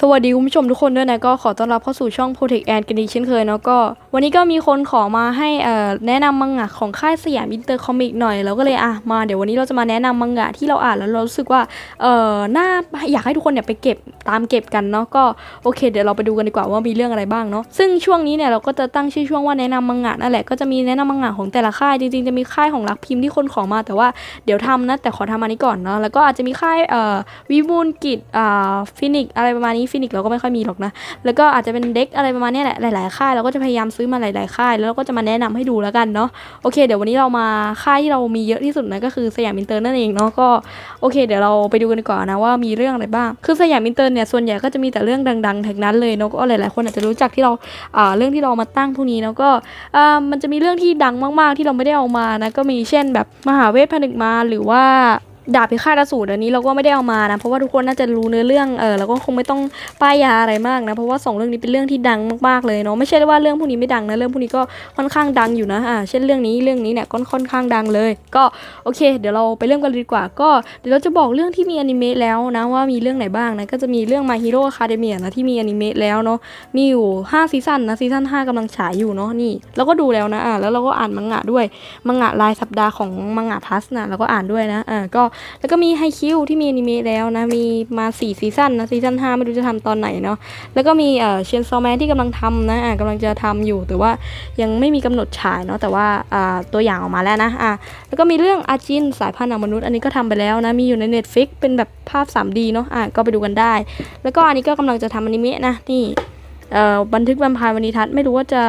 สวัสดีคุณผู้ชมทุกคนด้วยนะก็ขอต้อนรับเข้าสู่ช่อง Protect and กันอีกเช่นเคยเนาะก็ วันนี้ก็มีคนขอมาให้แนะนำมังงะของค่ายสยามอินเตอร์คอมิกหน่อยเราก็เลยอะมาเดี๋ยววันนี้เราจะมาแนะนำมังงะที่เราอ่านแล้วเรารู้สึกว่าเอ่อน่าอยากให้ทุกคนเนี่ยไปเก็บตามเก็บกันเนาะก็โอเค เดี๋ยวเราไปดูกันดีกว่าว่ามีเรื่องอะไรบ้างเนาะซึ่งช่วงนี้เนี่ยเราก็จะตั้งชื่อช่วงว่าแนะนำมังงะนั่นแหละก็จะมีแนะนำมังงะของแต่ละค่ายจริงๆจะมีค่ายของรักพิมพ์ที่คนขอมาแต่ว่าเดี๋ยวทำนะแต่ขอทำอันนี้ก่อนเนาะแล้วก็อาจจะมีค่ายเอ่อวิบูลกิจอ่าฟินิกอะไรประมาณนี้ฟินิกเราก็ไม่ค่อยมีหรอกนะ แล้วก็อาจจะเป็นเด็กอะไรประมาณนี้แหละ หลาย ๆ ค่ายเราก็จะพยายามซื้อมาหลาย ๆ ค่าย แล้วเราก็จะมาแนะนำให้ดูแล้วกันเนาะ โอเค เดี๋ยววันนี้เรามาค่ายที่เรามีเยอะที่สุดนะก็คือสยามอินเตอร์นั่นเองเนาะ ก็โอเค เดี๋ยวเราไปดูกันก่อนนะว่ามีเรื่องอะไรบ้าง คือสยามอินเตอร์เนี่ยส่วนใหญ่ก็จะมีแต่เรื่องดัง ๆ ทั้งนั้นเลยเนาะ ก็หลาย ๆ คนอาจจะรู้จักที่เราอ่าเรื่องที่เรามาตั้งพวกนี้เนาะก็อ่ามันจะมีเรื่องที่ดังมาก ๆ ที่เราไม่ได้เอามานะ ก็มีเช่นแบบมหาเวทผนึกมาหรือว่า ดาบพิฆาตอสูรอันนี้เราก็ไม่ได้เอามานะ เพราะว่าทุกคนน่าจะรู้เนื้อเรื่องเออเราก็คงไม่ต้องป้ายยาอะไรมากนะเพราะว่าสองเรื่องนี้เป็นเรื่องที่ดังมากๆเลยเนาะไม่ใช่ว่าเรื่องพวกนี้ไม่ดังนะเรื่องพวกนี้ก็ค่อนข้างดังอยู่นะอ่าเช่นเรื่องนี้เรื่องนี้เนี่ยก็ค่อนข้างดังเลย ก็โอเค เดี๋ยวเราไปเริ่มกันดีกว่า ก็เดี๋ยวเราจะบอกเรื่องที่มีอนิเมะแล้วนะว่ามีเรื่องไหนบ้างนะก็จะมีเรื่อง My Hero Academia นะที่มีอนิเมะแล้วเนาะมีอยู่5ซีซั่นนะซีซั่น5กำลังฉายอยู่เนาะนี่เราก็ดูแล้วนะอ่าแล้วเราก็อ่านมังงะด้วยมังงะรายสัปดาห์ของมังงะพัสนะเราก็อ่านด้วยนะอ่าก็แล้วก็มีไฮคิวที่มีอนิเมะแล้วนะ มีมา4ซีซั่นนะซีซั่น5ไม่รู้จะทำตอนไหนเนาะ แล้วก็มีเอ่อเชนซอแมนที่กำลังทำนะอ่ากำลังจะทำอยู่แต่ว่ายังไม่มีกำหนดฉายเนาะแต่ว่าอ่าตัวอย่างออกมาแล้วนะอ่าแล้วก็มีเรื่องอาจินสายพันธุ์นังมนุษย์อันนี้ก็ทำไปแล้วนะมีอยู่ใน Netflix เป็นแบบภาพ 3D เนาะอ่าก็ไปดูกันได้ แล้วก็อันนี้ก็กำลังจะทำอนิเมะนะนี่เอ่อบันทึกแวมไพร์วันิทัศน์ไม่รู้ว่าจะ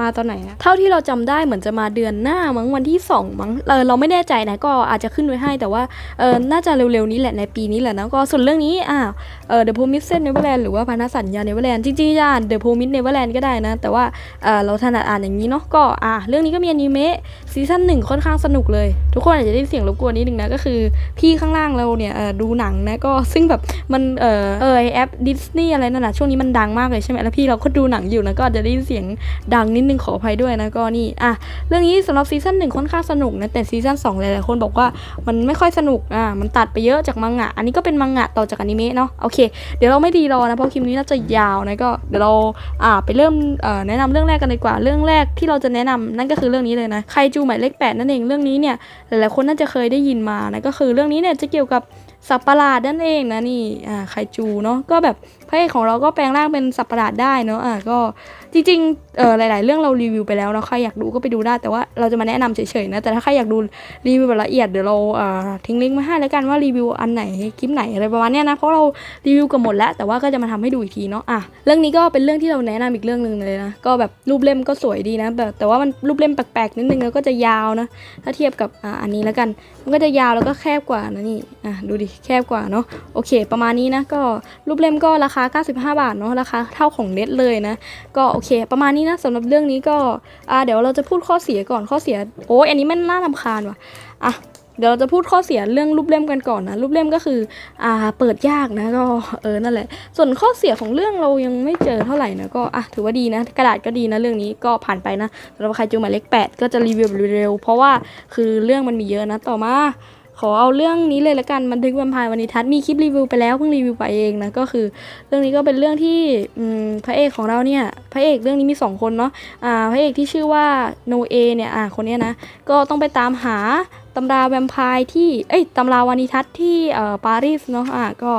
มาตอนไหนนะเท่าที่เราจำได้เหมือนจะมาเดือนหน้ามั้งวันที่ 2 มั้งเออเราไม่แน่ใจนะก็อาจจะขึ้นไว้ให้แต่ว่าเออน่าจะเร็วๆนี้แหละในปีนี้แหละนะก็ส่วนเรื่องนี้อ่าเออ The Promised Neverland หรือว่าพันธสัญญา Neverland จริงๆอ่าน The Promised Neverland ก็ได้นะ แต่ว่าเออเราถนัดอ่านอย่างนี้เนาะก็อ่าเรื่องนี้ก็มีอนิเมะซีซั่นหนึ่งค่อนข้างสนุกเลย ทุกคนอาจจะได้เสียงรบกวนนิดนึงนะก็คือพี่ข้างล่างเราเนี่ยเออดูหนังนะก็ซึ่งแบบมันเออเออไอแอปดิสนีย์อะไรนั่นน่ะช่วงนี้มันดังมากเลยใช่ไหมแล้วพี่เราก็ดูหนังอยู่นะก็อาจจะได้ยินเสียงดังนิดนึงขออภัยด้วยนะก็นี่อะเรื่องนี้สำหรับซีซั่นหนึ่งค่อนข้างสนุกนะแต่ซีซั่นสองหลายๆคนบอกว่ามันไม่ค่อยสนุกอะมันตัดไปเยอะจากมังงะ อันนี้ก็เป็นมังงะต่อจากอนิเมะเนาะโอเคเดี๋ยวเราไม่ดีรอนะเพราะคลิปนี้น่าจะยาวนะก็เดี๋ยวเราอ่าไปเริ่มเอ่อแนะนำเรื่องแรกกันดีกว่าเรื่องแรกที่เราจะแนะนำนั่นก็คือเรื่องนี้เลยนะไคจูหมายเลขแปดนั่นเองเรื่องนี้เนี่ยหลายๆคนน่าจะเคยได้ยินมานะก็คือเรื่องนี้เนี่ยจะเกี่ยวกับ สัตว์ประหลาดนั่นเองนะนี่อ่าไคจูเนาะก็แบบพระเอกของเราก็แปลงร่างเป็นสัตว์ประหลาดได้เนาะอ่าก็จริงๆเอ่อหลาย ๆ เรื่องเรารีวิวไปแล้วเนาะใครอยากดูก็ไปดูได้แต่ว่าเราจะมาแนะนำเฉยๆนะแต่ถ้าใครอยากดูรีวิวแบบละเอียดเดี๋ยวเราเอ่อทิ้งลิงก์มาให้แล้วกันว่ารีวิวอันไหนคลิปไหนอะไรประมาณเนี้ยนะเพราะเรารีวิวกันหมดแล้วแต่ว่าก็จะมาทำให้ดูอีกทีเนาะอะเรื่องนี้ก็เป็นเรื่องที่เราแนะนำอีกเรื่องหนึ่งเลยนะก็แบบรูปเล่มก็สวยดีนะแบบแต่ว่ามันรูปเล่มแปลกๆนิดนึงแล้วก็จะยาวนะถ้าเทียบกับอ่าอันนี้แล้วกัน มันก็จะยาวแล้วก็แคบกว่านะนี่อะดูดิแคบกว่าเนาะโอเค ประมาณนี้นะก็รูปเล่มก็ราคา 95 บาทเนาะราคาเท่าของเน็ตเลยนะ ก็โอเค ประมาณนี้นะสำหรับเรื่องนี้ก็อ่าเดี๋ยวเราจะพูดข้อเสียก่อนข้อเสียโอ้ยอันนี้มันน่ารำคาญว่ะอะเดี๋ยวเราจะพูดข้อเสียเรื่องรูปเล่มกันก่อนนะรูปเล่มก็คืออ่าเปิดยากนะก็เออนั่นแหละ ส่วนข้อเสียของเรื่องเรายังไม่เจอเท่าไหร่นะก็อะถือว่าดีนะ กระดาษก็ดีนะเรื่องนี้ก็ผ่านไปนะสำหรับใครจูหมายเลขแปดก็จะรีวิวเร็วเพราะว่าคือเรื่องมันมีเยอะนะต่อมา ขอเอาเรื่องนี้เลยละกันบันทึกแวมพร์วันนิทัศมีคลิปรีวิวไปแล้วเพิ่งรีวิวไปเองนะก็คือ เรื่องนี้ก็เป็นเรื่องที่พระเอกของเราเนี่ยพระเอกเรื่องนี้มีสองคนเนาะอ่าพระเอกที่ชื่อว่าโนเอเนี่ยอ่าคนนี้นะก็ต้องไปตามหาตำราแวมไพร์ที่เอ้ยตำราวานิทัศน์ที่เอ่อปารีสเนาะอ่าก็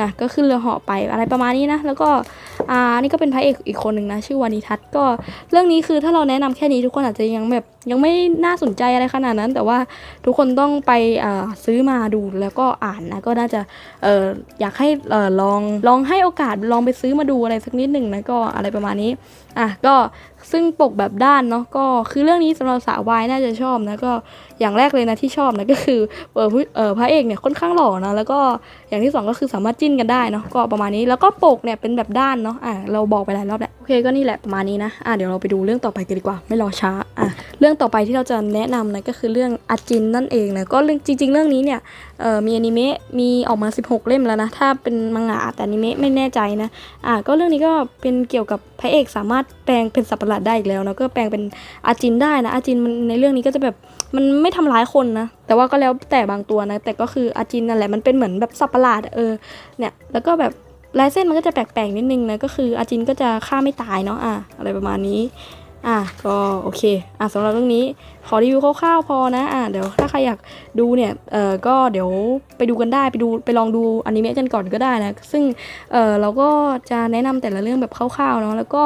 นะก็ขึ้นเรือเหาะไปอะไรประมาณนี้นะ แล้วก็อ่านี่ก็เป็นพระเอกอีกคนหนึ่งนะ ชื่อวานิทัศน์ก็เรื่องนี้คือถ้าเราแนะนำแค่นี้ทุกคนอาจจะยังแบบ ยังไม่น่าสนใจอะไรขนาดนั้น แต่ว่าทุกคนต้องไปซื้อมาดูแล้วก็อ่านนะก็น่าจะอออยากให้ออลองลองให้โอกาสลองไปซื้อมาดูอะไรสักนิดหนึ่งนะก็อะไรประมาณนี้อะก็ซึ่งปกแบบด้านเนาะก็คือเรื่องนี้สำหรับสาววายน่าจะชอบนะก็อย่างแรกเลยนะที่ชอบนะก็คือเออเออพระเอกเนี่ยค่อนข้างหล่อนะแล้วก็อย่างที่สองก็คือสามารถจิ้นกันได้เนาะก็ประมาณนี้แล้วก็ปกเนี่ยเป็นแบบด้านเนาะอะเราบอกไปหลายรอบแล้ว ก็นี่แหละประมาณนี้นะอะเดี๋ยวเราไปดูเรื่องต่อไปกันดีกว่า ไม่รอช้าอะเรื่องต่อไปที่เราจะแนะนำนะก็คือเรื่องอาจินนั่นเองนะก็เรื่องจริง ๆ เรื่องนี้เนี่ยเอ่อมีอนิเมะมีออกมา 16 เล่มแล้วนะถ้าเป็นมังงะแต่อนิเมะไม่แน่ใจนะอ่าก็เรื่องนี้ก็เป็นเกี่ยวกับพระเอกสามารถแปลงเป็นสัตว์ประหลาดได้อีกแล้วนะก็แปลงเป็นอาจินได้นะอาจินมันในเรื่องนี้ก็จะแบบมันไม่ทำร้ายคนนะ แต่ว่าก็แล้วแต่บางตัวนะ แต่ก็คืออาจินนั่นแหละมันเป็นเหมือนแบบสัตว์ประหลาดเออเนี่ยแล้วก็แบบ ลายเส้นมันก็จะแปลกๆนิดนึงนะก็คืออาจินก็จะฆ่าไม่ตายเนาะอะอะไรประมาณนี้ อะก็โอเคอะสำหรับเรื่องนี้ขอรีวิวคร่าวๆพอนะอะเดี๋ยวถ้าใครอยากดูเนี่ยเออก็เดี๋ยวไปดูกันได้ไปดูไปลองดูอนิเมะกันก่อนก็ได้นะซึ่งเออเราก็จะแนะนำแต่ละเรื่องแบบคร่าวๆเนาะแล้วก็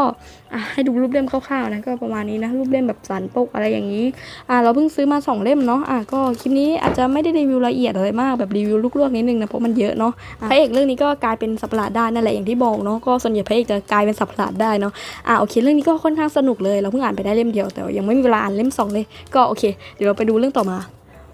อะให้ดูรูปเล่มคร่าวๆนะก็ประมาณนี้นะรูปเล่มแบบสันปกอะไรอย่างนี้อะเราเพิ่งซื้อมาสองเล่มเนาะอะก็คลิปนี้อาจจะไม่ได้รีวิวละเอียดอะไรมากแบบรีวิวลวกๆนิดนึงนะเพราะมันเยอะเนาะอะพระเอกเรื่องนี้ก็กลายเป็นสัตว์ประหลาดได้นั่นแหละอย่างที่บอกเนาะก็ส่วนใหญ่พระเอกจะกลายเป็นสัตว์ประหลาดได้เนาะอะโอเคเรื่องนี้ก็ค่อนข้างสนุกเลยเราเพิ่งอ่านไปได้เล่มเดียวแต่ยังไม่มีเวลาอ่านเล่มสองเลย ก็โอเค เดี๋ยวเราไปดูเรื่องต่อมา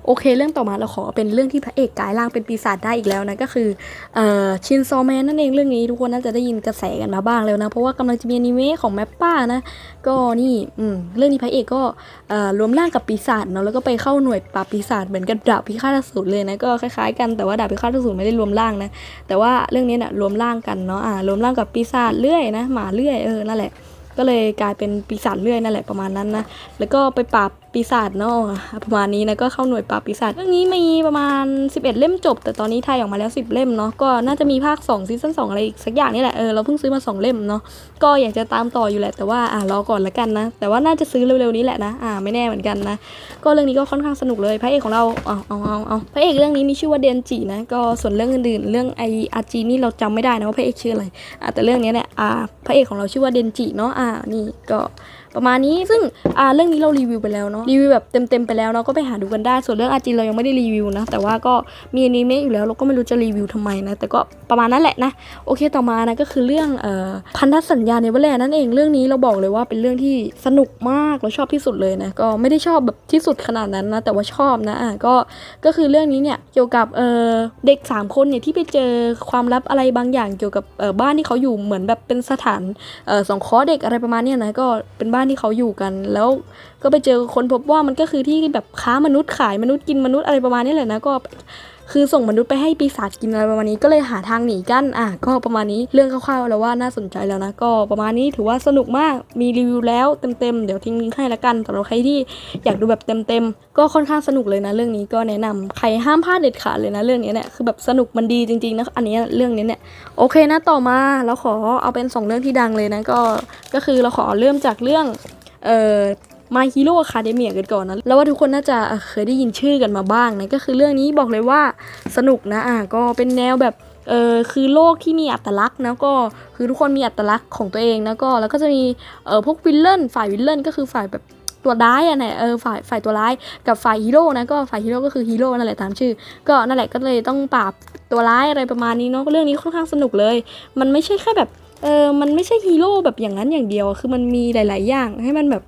โอเค เรื่องต่อมาเราขอเป็นเรื่องที่พระเอกกลายร่างเป็นปีศาจได้อีกแล้วนะก็คือเอ่อชินซอแมนนั่นเองเรื่องนี้ทุกคนน่าจะได้ยินกระแสกันมาบ้างแล้วนะ เพราะว่ากำลังจะมีอนิเมะของแมปป้านะ ก็นี่อืมเรื่องนี้พระเอกก็เอ่อรวมร่างกับปีศาจเนาะแล้วก็ไปเข้าหน่วยปราบปีศาจเหมือนกับดาบพิฆาตอสูรเลยนะก็คล้ายๆกันแต่ว่าดาบพิฆาตอสูรไม่ได้รวมร่างนะแต่ว่าเรื่องนี้เนี่ยรวมร่างกันเนาะอ่ารวมร่างกับปีศาจเลื่อยนะหมาเลื่อยเออนั่นแหละ ก็เลยกลายเป็นปีศาจเลื่อยนั่นแหละประมาณนั้นนะแล้วก็ไปปราบ ปีศาจเนาะประมาณนี้นะก็เข้าหน่วยปราบปีศาจเรื่องนี้มีประมาณ 11 เล่มจบ แต่ตอนนี้ไทยออกมาแล้ว 10 เล่มเนาะก็น่าจะมีภาค2ซีซั่น2อะไรอีกสักอย่างนี่แหละเออเราเพิ่งซื้อมา 2 เล่มเนาะก็อยากจะตามต่ออยู่แหละแต่ว่าอ่ารอก่อนละกันนะ แต่ว่าน่าจะซื้อเร็วๆนี้แหละนะอ่าไม่แน่เหมือนกันนะก็เรื่องนี้ก็ค่อนข้างสนุกเลยพระเอกของเราเอาเอาเอาเอาพระเอกเรื่องนี้มีชื่อว่าเดนจินะก็ส่วนเรื่องอื่นๆเรื่องไออาจีนี่เราจำไม่ได้นะว่าพระเอกชื่ออะไรอ่าแต่เรื่องนี้เนี่ยอ่าพระเอกของเราชื่อว่าเดนจิเนาะอ่านี่ก็ ประมาณนี้ซึ่งอ่าเรื่องนี้เรารีวิวไปแล้วเนาะรีวิวแบบเต็มๆไปแล้วเนาะก็ไปหาดูกันได้ส่วนเรื่องอาจีเรายังไม่ได้รีวิวนะ แต่ว่าก็มีอนิเมะอยู่แล้วเราก็ไม่รู้จะรีวิวทำไมนะ แต่ก็ประมาณนั้นแหละนะ โอเคต่อมานะก็คือเรื่องเอ่อพันธสัญญาในเวลานั่นเองเรื่องนี้เราบอกเลยว่าเป็นเรื่องที่สนุกมากเราชอบที่สุดเลยนะก็ไม่ได้ชอบแบบที่สุดขนาดนั้นนะแต่ว่าชอบนะอะก็ก็คือเรื่องนี้เนี่ยเกี่ยวกับเอ่อเด็กสามคนเนี่ยที่ไปเจอความลับอะไรบางอย่างเกี่ยวกับเอ่อบ้านที่เขาอยู่เหมือนแบบเป็นสถานเอ่อสงคราะห์เด็กอะไรประมาณเนี้ยนะก็เป็นบ้านที่เขาอยู่กัน แล้วก็ไปเจอคนพบว่ามันก็คือที่แบบค้ามนุษย์ขายมนุษย์กินมนุษย์อะไรประมาณนี้แหละนะก็ คือส่งมนุษย์ไปให้ปีศาจกินอะไรประมาณนี้ก็เลยหาทางหนีกันอะก็ประมาณนี้เรื่องคร่าวๆแล้วว่าน่าสนใจแล้วนะก็ประมาณนี้ถือว่าสนุกมากมีรีวิวแล้วเต็มๆเดี๋ยวทิ้งลิงก์ให้ละกันสำหรับใครที่อยากดูแบบเต็มๆก็ค่อนข้างสนุกเลยนะ เรื่องนี้ก็แนะนำใครห้ามพลาดเด็ดขาดเลยนะเรื่องนี้เนี่ยคือแบบสนุกมันดีจริงๆนะอันนี้เรื่องนี้เนี่ยโอเคนะต่อมาเราขอเอาเป็นสองเรื่องที่ดังเลยนะก็ก็คือเราขอเริ่มจากเรื่องเอ่อ My Hero Academia กันก่อนนะ แล้วว่าทุกคนน่าจะเคยได้ยินชื่อกันมาบ้างนะ ก็คือเรื่องนี้บอกเลยว่าสนุกนะอะก็เป็นแนวแบบเออคือโลกที่มีอัตลักษณ์นะก็คือทุกคนมีอัตลักษณ์ของตัวเองนะก็แล้วก็จะมีเออพวกวิลเลนฝ่ายวิลเลนก็คือฝ่ายแบบตัวร้ายอะเนี่ยเออฝ่ายฝ่ายตัวร้ายกับฝ่ายฮีโร่นะก็ฝ่ายฮีโร่ก็คือฮีโร่นั่นแหละตามชื่อ ก็นั่นแหละก็เลยต้องปราบตัวร้ายอะไรประมาณนี้เนาะเรื่องนี้ค่อนข้างสนุกเลย มันไม่ใช่แค่แบบเออมันไม่ใช่ฮีโร่แบบอย่างนั้นอย่างเดียวคือมันมีหลาย ๆ อย่างให้มันแบบ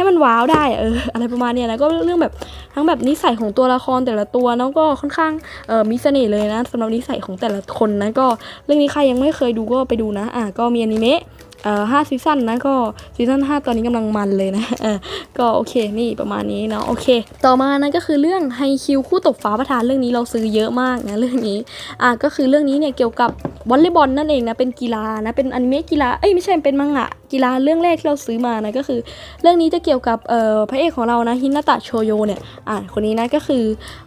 ให้มันว้าวได้อะเอออะไรประมาณเนี้ยนะก็เรื่องแบบทั้งแบบนิสัยของตัวละครแต่ละตัวเนาะก็ค่อนข้างเออมีเสน่ห์เลยนะสำหรับนิสัยของแต่ละคนนะก็เรื่องนี้ใครยังไม่เคยดูก็ไปดูนะอะก็มีอนิเมะเอ่อห้าซีซั่นนะก็ซีซั่นห้าตอนนี้กำลังมันเลยนะเออก็โอเคนี่ประมาณนี้เนาะโอเค ต่อมานะก็คือเรื่องไฮคิวคู่ตบฟ้าประธานเรื่องนี้เราซื้อเยอะมากนะเรื่องนี้อะก็คือเรื่องนี้เนี่ยเกี่ยวกับวอลเลย์บอลนั่นเองนะเป็นกีฬานะเป็นอนิเมะกีฬาเอ้ยไม่ใช่เป็นมังงะ กีฬาเรื่องแรกที่เราซื้อมานะก็คือ เรื่องนี้จะเกี่ยวกับเอ่อพระเอกของเรานะฮินาตะโชโยเนี่ยอ่าคนนี้นะก็คือ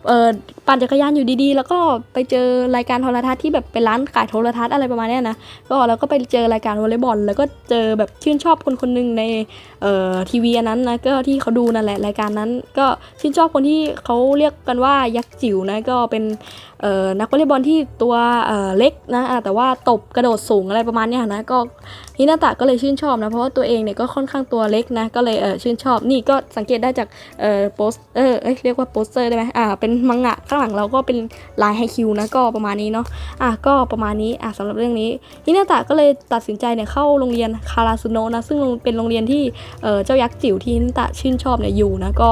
เอ่อปั่นจักรยานอยู่ดีๆ แล้วก็ไปเจอรายการโทรทัศน์ที่แบบเป็นร้านขายโทรทัศน์อะไรประมาณนี้นะก็แล้วก็ไปเจอรายการวอลเลย์บอลแล้วก็เจอแบบชื่นชอบคนคนหนึ่งในเอ่อทีวีอันนั้นนะก็ที่เขาดูนั่นแหละรายการนั้น ก็ชื่นชอบคนที่เขาเรียกกันว่ายักษ์จิ๋วนะก็เป็นเอ่อนักวอลเลย์บอลที่ตัวเอ่อเล็กนะแต่ว่าตบกระโดดสูงอะไรประมาณนี้นะก็ฮินาตะก็เลยชื่นชอบนะเพราะว่าตัวเองเนี่ยก็ค่อนข้างตัวเล็กนะก็เลยเออชื่นชอบนี่ก็สังเกตได้จากเออโปสเออเอ้ยเรียกว่าโปสเตอร์ได้ไหมอ่าเป็นมังงะข้างหลังเราก็เป็นลายไฮคิวนะก็ประมาณนี้เนาะอะก็ประมาณนี้อะสำหรับเรื่องนี้ฮินาตะก็เลยตัดสินใจเนี่ยเข้าโรงเรียนคาราซุโนะนะซึ่งเป็นโรงเรียนที่เออเจ้ายักษ์จิ๋วที่ฮินาตะชื่นชอบเนี่ยอยู่นะก็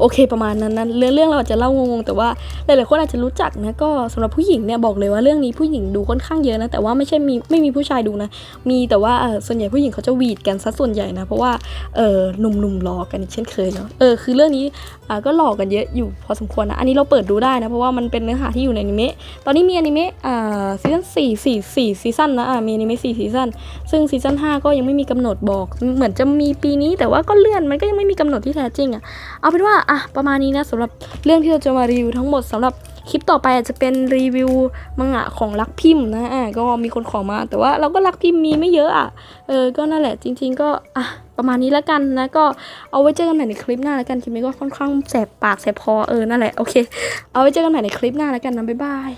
โอเคประมาณนั้นนะเรื่องเรื่องเราอาจจะเล่างงๆแต่ว่าหลายๆคนอาจจะรู้จักนะก็สำหรับผู้หญิงเนี่ยบอกเลยว่าเรื่องนี้ผู้หญิงดูค่อนข้างเยอะนะแต่ว่าไม่ใช่มีไม่มีผู้ชายดูนะมีแต่ว่าส่วนใหญ่ผู้หญิงเขาจะหวีดกันซะส่วนใหญ่นะ เพราะว่าเออหนุ่มๆรอกันอีกเช่นเคยเนาะเออคือเรื่องนี้อ่าก็หลอกกันเยอะอยู่พอสมควรนะอันนี้เราเปิดดูได้นะ เพราะว่ามันเป็นเนื้อหาที่อยู่ในอนิเมะตอนนี้มีอนิเมะอ่าซีซั่นสี่สี่สี่ซีซั่นนะอ่ามีอนิเมะสี่ซีซั่นซึ่งซีซั่นห้าก็ยังไม่มีกำหนดบอกเหมือนจะมีปีนี้ แต่ว่าก็เลื่อนมันก็ยังไม่มีกำหนดที่แท้จริงอะเอาเป็นว่าอะประมาณนี้นะสำหรับเรื่องที่เราจะมารีวิวทั้งหมดสำหรับ คลิปต่อไปอาจจะเป็นรีวิวมังงะของรักพิมพ์นะอะก็มีคนขอมาแต่ว่าเราก็รักพิมพ์มีไม่เยอะอะเออก็นั่นแหละจริง ๆ ก็อะประมาณนี้แล้วกันนะก็เอาไว้เจอกันใหม่ในคลิปหน้าแล้วกันคลิปนี้ก็ค่อนข้างแสบปากแสบคอเออนั่นแหละโอเคเอาไว้เจอกันใหม่ในคลิปหน้าแล้วกันนะบ๊ายบาย